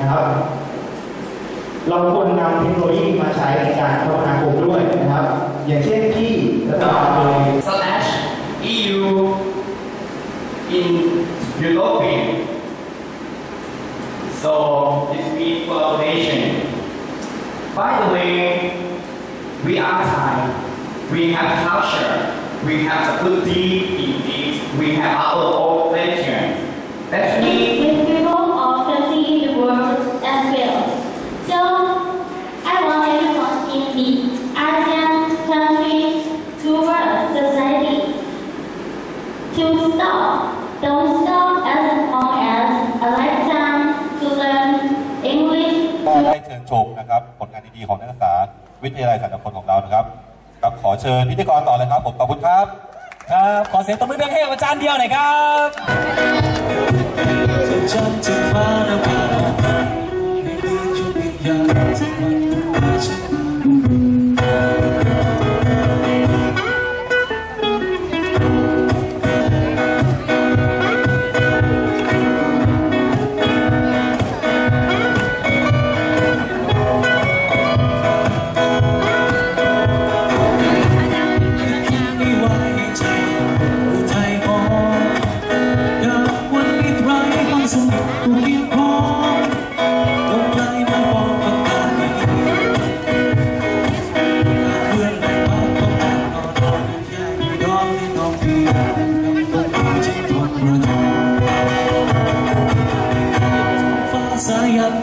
นะครับ เราควรนำเทคโนโลยีมาใช้ในการคมนาคมด้วยนะครับ อย่างเช่นที่รัฐบาลเคย slash EU in Europe So this means collaboration. By the way, we are Thai. We have culture. We have the good deed indeed. We have our own religion. That's me. with people of country in the world as well. So I want everyone in the ASEAN countries to work society to stop, don't stop as long as a lifetime to learn English ก็ได้เชิญชมนะครับผลงานดีๆของนักศึกษาวิทยาลัยสันตพลของเรานะครับครับขอเชิญพิธีกรต่อเลยครับผมขอบคุณครับ ครับ ขอเสียงตบมือดังให้กับอาจารย์เดียวหน่อยครับ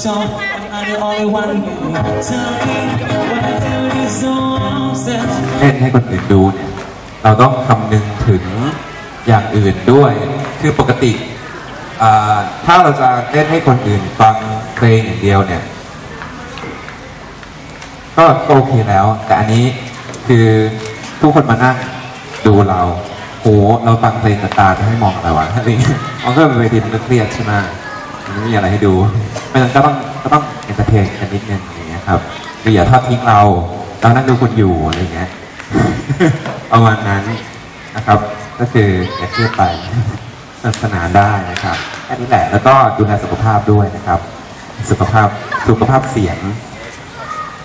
video song I'm the only one you tell me What I do is so obsessed เล่นให้คนอื่นดูเนี่ย เราต้องคำนึงถึงอย่างอื่นด้วย คือปกติอ่าถ้าเราจะเล่นให้คนอื่นฟังเพลงอย่างเดียวเนี่ยก็ก็โอเคแล้ว แต่อันนี้คือทุกคนมานั่งดูเราโหเราฟังเพลงกับตาจะให้มองอะไรวะอะไรเงี้ยมันก็เป็นเวทีมันก็เครียดใช่ไหมมัน ไม่มีอะไรให้ดูเพราะฉะนั้นก็ต้องก็ต้องเอนเตอร์เทนกันนิดนึงอย่างเงี้ยครับคืออย่าทอดทิ้งเราเรานั่งดูคนอยู่อะไรเงี้ยประมาณนั้นนะครับ ก็คืออย่าเครียดไปสนุกสนานได้นะครับแค่นี้แหละแล้วก็ดูแลสุขภาพด้วยนะครับ สุขภาพสุขภาพเสียง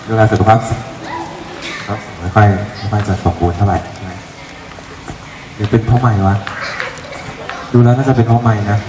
ดูแลสุขภาพก็ไม่ค่อยไม่ค่อยจะสมบูรณ์เท่าไหร่หมหรือเป็นเพราะไม่วะดูแล้วน่าจะเป็นเพราะไม่นะ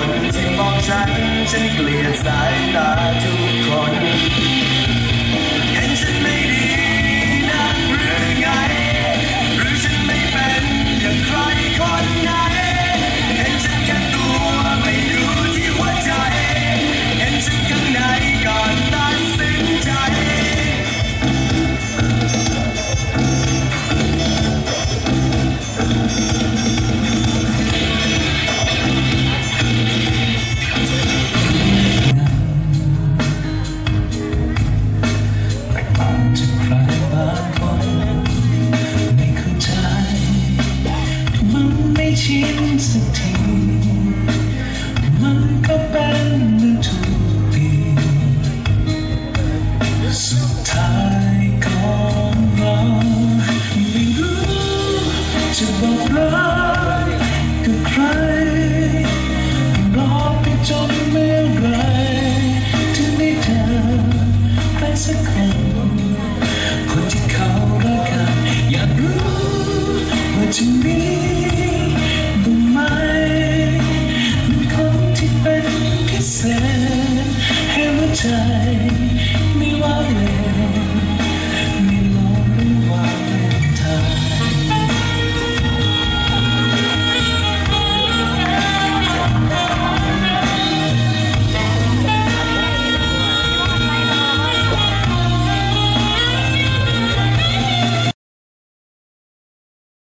คนที่มองฉันฉันเกลียดสายตาทุกคน sometimes.